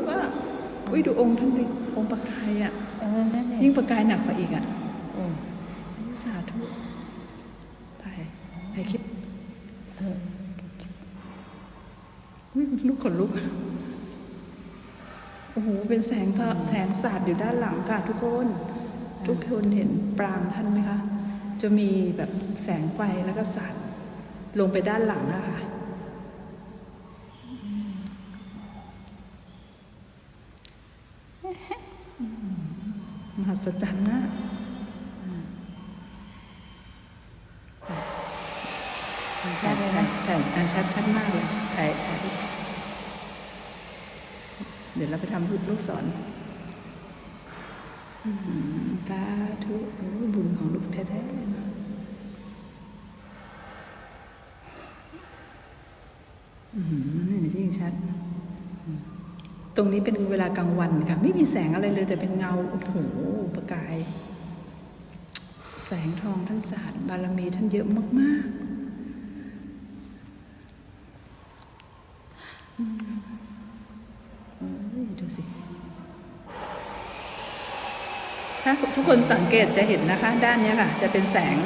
ลุกอะอุ้ยดูองค์ท่านดิองค์ประกายอะเออนั่นสิยิ่งประกายหนักกว่าอีกอะโอ้สาธุถ่ายถ่ายคลิปเอออุ๊ยลุกขนลุกโอ้โหเป็นแสงทะแสงสาดอยู่ด้านหลังค่ะทุกคน ทุกคนเห็นปรางท่านไหมคะ จะมีแบบแสงไฟแล้วก็สาดลงไปด้านหลังอะค่ะ มหัศจรรย์นะใช่เลยนะใช่อ่าชัดชัดมากเลยถ่ายถ่ายเดี๋ยวเราไปทำรูปลูกศรอืมสาธุโอ้ยบุญของลูกแท้ๆเนอะอืมนี่ยิ่งชัดอืม ตรงนี้เป็นเวลากลางวันค่ะ ไม่มีแสงอะไรเลยแต่เป็นเงา โอ้โหประกาย แสงทองท่านศาสาดบารมีท่านเยอะมากๆเอ้ยดูสิ ถ้าทุกคนสังเกตจะเห็นนะคะ ด้านนี้ค่ะ จะเป็นแสง